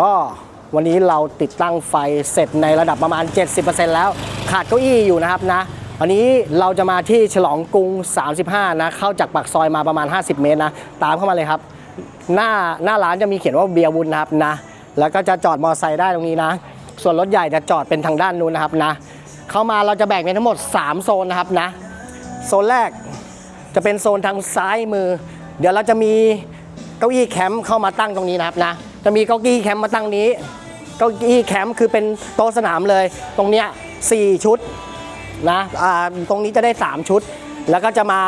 ก็วันนี้เราติดตั้งไฟเสร็จในระดับประมาณ 70%แล้ว ขาดเก้าอี้อยู่นะครับนะวันนี้เราจะมาที่ฉลองกรุง 35 นะ เข้าจากปากซอยมาประมาณ 50 เมตรนะ ตามเข้ามาเลยครับ หน้าหน้าร้านจะมีเขียนว่าเบียร์วุ้นนะครับนะ แล้วก็จะจอดมอเตอร์ไซค์ได้ตรงนี้นะ ส่วนรถใหญ่จะจอดเป็นทางด้านนู้นนะครับนะ เข้ามาเราจะแบ่งเป็นทั้งหมด 3 โซนนะครับนะ โซนแรกจะเป็นโซนทางซ้ายมือ เดี๋ยวเราจะมีเก้าอี้แคมป์เข้ามาตั้งตรงนี้นะครับนะ จะมีเก้าอี้แคมป์มาตั้งนี้ เก้าอี้แคมป์คือเป็นโต๊ะสนามเลย ตรงเนี้ยสี่ชุดนะอ่าตรงนี้จะได้ 3 ชุด แล้วก็จะมา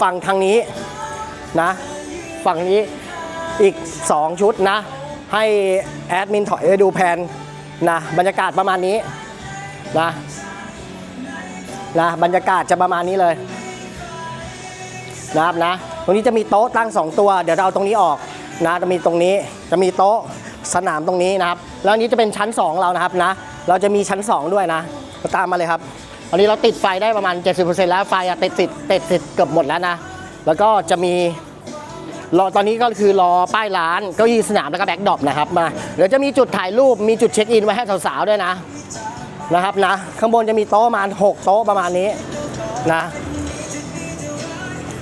ฝั่งทางนี้นะฝั่งนี้อีก 2 ชุดนะ ให้แอดมินถอยไปดูแผนนะบรรยากาศประมาณนี้นะนะบรรยากาศจะประมาณนี้เลยนะครับนะตรงนี้จะมีโต๊ะตั้ง 2 ตัว เดี๋ยวเราเอาตรงนี้ออก นะจะมีตรงนี้จะมีโต๊ะสนามตรงนี้นะครับ แล้วอันนี้จะเป็นชั้น 2 เรานะครับนะ เราจะมีชั้น 2 ด้วยนะ ตามมาเลยครับอันนี้เราติดไฟได้ประมาณ 70%แล้วไฟอะติดติดติดติดเกือบหมดแล้วนะ แล้วก็จะมีรอตอนนี้ก็คือรอป้ายร้านเก้าอี้สนามแล้วก็แบ็คดรอปนะครับมาเดี๋ยวจะมีจุดถ่ายรูปมีจุดเช็คอินไว้ให้สาวๆด้วยนะนะครับนะ ข้างบนจะมีโต๊ะประมาณ 6 โต๊ะประมาณนี้นะ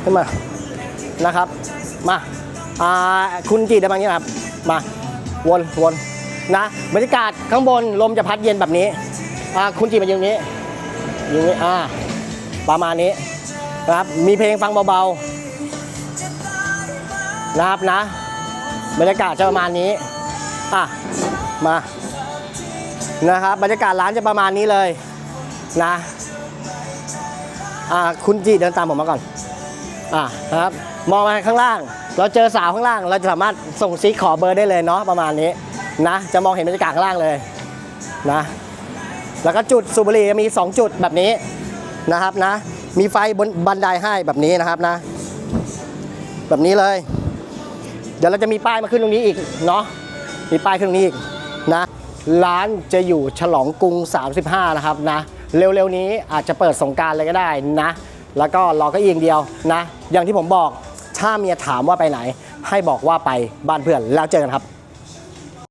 ขึ้นมานะครับมา อ่าคุณจีได้บางนี้ครับมาวนวนนะบรรยากาศข้างบนลมจะพัดเย็นแบบนี้อ่าคุณจีมาอยู่นี้อยู่นี้อ่าประมาณนี้นะครับมีเพลงฟังเบาๆนะครับนะ บรรยากาศจะประมาณนี้อะมานะครับบรรยากาศร้านจะประมาณนี้เลยนะอ่าคุณจีเดินตามผมมาก่อน อะนะครับ มองมาข้างล่าง เราเจอสาวข้างล่าง เราจะสามารถส่งซิกขอเบอร์ได้เลยเนาะประมาณนี้นะ จะมองเห็นบรรยากาศข้างล่างเลยนะ แล้วก็จุดสูบบุหรี่มี 2 จุดแบบนี้นะครับนะ มีไฟบนบันไดให้แบบนี้นะครับนะ แบบนี้เลย เดี๋ยวเราจะมีป้ายมาขึ้นตรงนี้อีกเนาะ มีป้ายขึ้นตรงนี้อีกนะ ร้านจะอยู่ฉลองกรุง 35 นะครับนะ เร็วๆนี้อาจจะเปิดสงการเลยก็ได้นะ แล้วก็รอก็อีกอย่างเดียวนะ อย่างที่ผมบอกถ้าเมียถามว่าไปไหน ให้บอกว่าไปบ้านเพื่อนแล้วเจอกันครับ